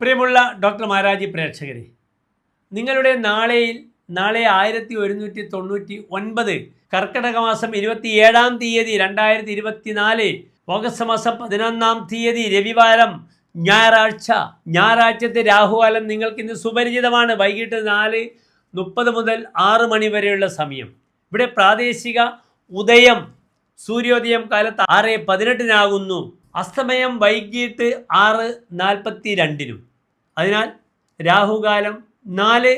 പ്രിയമുള്ള ഡോക്ടർ മാരാജി പ്രേക്ഷകരെ നിങ്ങളുടെ നാളെയിൽ നാളെ ആയിരത്തി ഒരുന്നൂറ്റി തൊണ്ണൂറ്റി ഒൻപത് കർക്കിടക മാസം ഇരുപത്തി ഏഴാം തീയതി രണ്ടായിരത്തി ഇരുപത്തിനാല് ഓഗസ്റ്റ് മാസം പതിനൊന്നാം തീയതി രവിവാരം ഞായറാഴ്ച ഞായറാഴ്ചത്തെ രാഹുകാലം നിങ്ങൾക്ക് ഇന്ന് സുപരിചിതമാണ്. വൈകിട്ട് നാല് മുപ്പത് മുതൽ ആറ് മണി വരെയുള്ള സമയം. ഇവിടെ പ്രാദേശിക ഉദയം സൂര്യോദയം കാലത്ത് ആറ് പതിനെട്ടിനാകുന്നു. അസ്തമയം വൈകിട്ട് ആറ് നാൽപ്പത്തി രണ്ടിനും അതിനാൽ രാഹുകാലം നാല്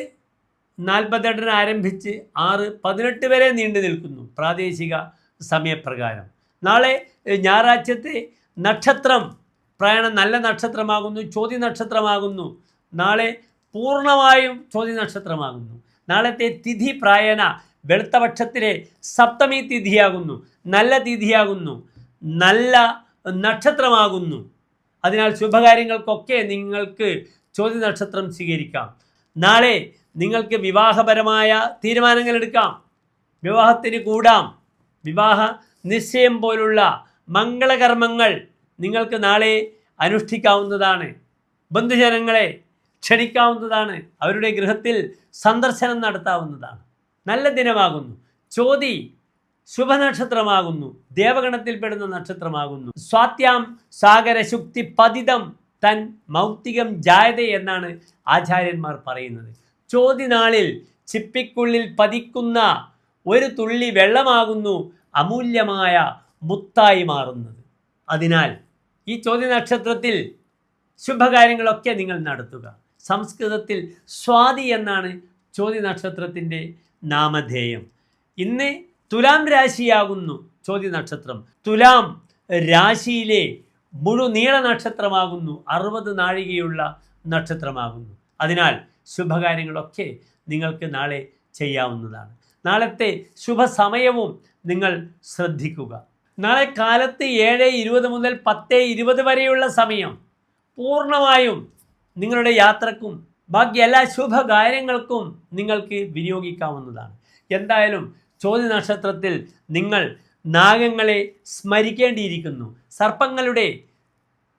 നാൽപ്പത്തെട്ടിന് ആരംഭിച്ച് ആറ് പതിനെട്ട് വരെ നീണ്ടു നിൽക്കുന്നു പ്രാദേശിക സമയപ്രകാരം. നാളെ ഞായറാഴ്ചത്തെ നക്ഷത്രം പ്രയാണം നല്ല നക്ഷത്രമാകുന്നു ചോതി നക്ഷത്രമാകുന്നു. നാളെ പൂർണമായും ചോതി നക്ഷത്രമാകുന്നു. നാളത്തെ തിഥി പ്രായണ വെളുത്തപക്ഷത്തിലെ സപ്തമി തിഥിയാകുന്നു. നല്ല തിഥിയാകുന്നു. നല്ല നക്ഷത്രമാകുന്നു. അതിനാൽ ശുഭകാര്യങ്ങൾക്കൊക്കെ നിങ്ങൾക്ക് ചോദ്യ നക്ഷത്രം സ്വീകരിക്കാം. നാളെ നിങ്ങൾക്ക് വിവാഹപരമായ തീരുമാനങ്ങൾ എടുക്കാം വിവാഹത്തിന് കൂടാം. വിവാഹ നിശ്ചയം പോലുള്ള മംഗളകർമ്മങ്ങൾ നിങ്ങൾക്ക് നാളെ അനുഷ്ഠിക്കാവുന്നതാണ്. ബന്ധുജനങ്ങളെ ക്ഷണിക്കാവുന്നതാണ്. അവരുടെ ഗൃഹത്തിൽ സന്ദർശനം നടത്താവുന്നതാണ്. നല്ല ദിനമാകുന്നു. ചോതി ശുഭനക്ഷത്രമാകുന്നു. ദേവഗണത്തിൽപ്പെടുന്ന നക്ഷത്രമാകുന്നു. സ്വാത്യാം സാഗരശുക്തി പതിതം തൻ മൗക്തികം ജായത എന്നാണ് ആചാര്യന്മാർ പറയുന്നത്. ചോതി നാളിൽ ചിപ്പിക്കുള്ളിൽ പതിക്കുന്ന ഒരു തുള്ളി വെള്ളമാകുന്നു അമൂല്യമായ മുത്തായി മാറുന്നത്. അതിനാൽ ഈ ചോദ്യ നക്ഷത്രത്തിൽ ശുഭകാര്യങ്ങളൊക്കെ നിങ്ങൾ നടത്തുക. സംസ്കൃതത്തിൽ സ്വാതി എന്നാണ് ചോദ്യ നക്ഷത്രത്തിന്റെ നാമധേയം. ഇന്ന് തുലാം രാശിയാകുന്നു. ചോദ്യ നക്ഷത്രം. തുലാം രാശിയിലെ മുഴുനീള നക്ഷത്രമാകുന്നു. അറുപത് നാഴികയുള്ള നക്ഷത്രമാകുന്നു. അതിനാൽ ശുഭകാര്യങ്ങളൊക്കെ നിങ്ങൾക്ക് നാളെ ചെയ്യാവുന്നതാണ്. നാളത്തെ ശുഭസമയവും നിങ്ങൾ ശ്രദ്ധിക്കുക. നാളെ കാലത്ത് ഏഴ് ഇരുപത് മുതൽ പത്ത് ഇരുപത് വരെയുള്ള സമയം പൂർണമായും നിങ്ങളുടെ യാത്രക്കും ബാക്കി എല്ലാ ശുഭകാര്യങ്ങൾക്കും നിങ്ങൾക്ക് വിനിയോഗിക്കാവുന്നതാണ്. എന്തായാലും ചോദ്യ നക്ഷത്രത്തിൽ നിങ്ങൾ നാഗങ്ങളെ സ്മരിക്കേണ്ടിയിരിക്കുന്നു. സർപ്പങ്ങളുടെ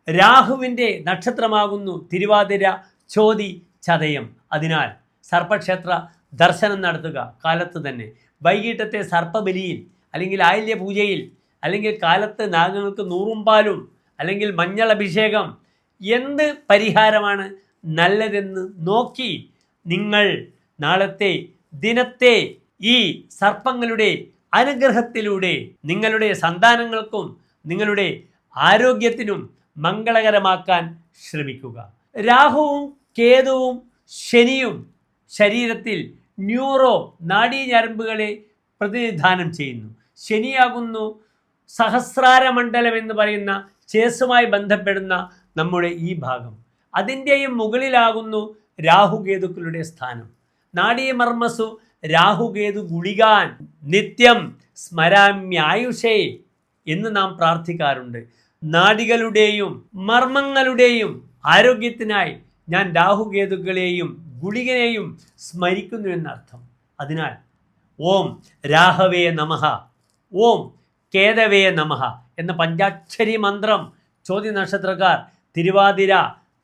രാഹുവിന്റെ നക്ഷത്രമാകുന്നു തിരുവാതിര ചോതി ചതയം. അതിനാൽ സർപ്പക്ഷേത്ര ദർശനം നടത്തുക കാലത്ത് തന്നെ. വൈകിട്ടത്തെ സർപ്പബലിയിൽ അല്ലെങ്കിൽ ആയില്യ പൂജയിൽ അല്ലെങ്കിൽ കാലത്ത് നാഗങ്ങൾക്ക് നൂറും പാലും അല്ലെങ്കിൽ മഞ്ഞൾ അഭിഷേകം എന്ത് പരിഹാരമാണ് നല്ലതെന്ന് നോക്കി നിങ്ങൾ നാളത്തെ ദിനത്തെ ഈ സർപ്പങ്ങളുടെ അനുഗ്രഹത്തിലൂടെ നിങ്ങളുടെ സന്താനങ്ങൾക്കും നിങ്ങളുടെ ആരോഗ്യത്തിനും മംഗളകരമാക്കാൻ ശ്രമിക്കുക. രാഹുവും കേതുവും ശനിയും ശരീരത്തിൽ ന്യൂറോ നാഡീഞരമ്പുകളെ പ്രതിനിധാനം ചെയ്യുന്നു. ശനിയാകുന്നു സഹസ്രാരമണ്ഡലം എന്ന് പറയുന്ന ചേസുമായി ബന്ധപ്പെടുന്ന നമ്മുടെ ഈ ഭാഗം. അതിന്റെയും മുകളിലാകുന്നു രാഹുകേതുക്കളുടെ സ്ഥാനം. നാഡീമർമ്മസു രാഹുകേതു ഗുളികാൻ നിത്യം സ്മരാമ്യായുഷേ എന്ന് നാം പ്രാർത്ഥിക്കാറുണ്ട്. നാടികളുടെയും മർമ്മങ്ങളുടെയും ആരോഗ്യത്തിനായി ഞാൻ രാഹുകേതുക്കളെയും ഗുളികനെയും സ്മരിക്കുന്നു എന്നർത്ഥം. അതിനാൽ ഓം രാഹവേ നമഃ ഓം കേതവേ നമഃ എന്ന പഞ്ചാക്ഷരി മന്ത്രം ചോദ്യ നക്ഷത്രക്കാർ തിരുവാതിര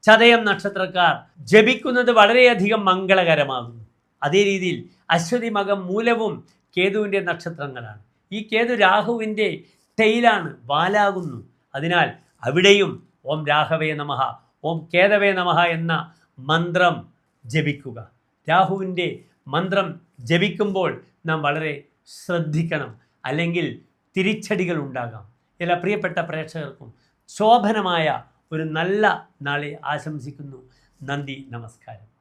ചതയം നക്ഷത്രക്കാർ ജപിക്കുന്നത് വളരെയധികം മംഗളകരമാകുന്നു. അതേ രീതിയിൽ അശ്വതി മകം മൂലവും കേതുവിന്റെ നക്ഷത്രങ്ങളാണ്. ഈ കേതു രാഹുവിന്റെ ടെയിലാണ് വാലാകുന്നു. അതിനാൽ അവിടെയും ഓം രാഘവേ നമഃ ഓം കേതവേ നമഃ എന്ന മന്ത്രം ജപിക്കുക. രാഹുവിന്റെ മന്ത്രം ജപിക്കുമ്പോൾ നാം വളരെ ശ്രദ്ധിക്കണം. അല്ലെങ്കിൽ തിരിച്ചടികൾ ഉണ്ടാകാം. എല്ലാ പ്രിയപ്പെട്ട പ്രേക്ഷകർക്കും ശോഭനമായ ഒരു നല്ല നാളെ ആശംസിക്കുന്നു. നന്ദി നമസ്കാരം.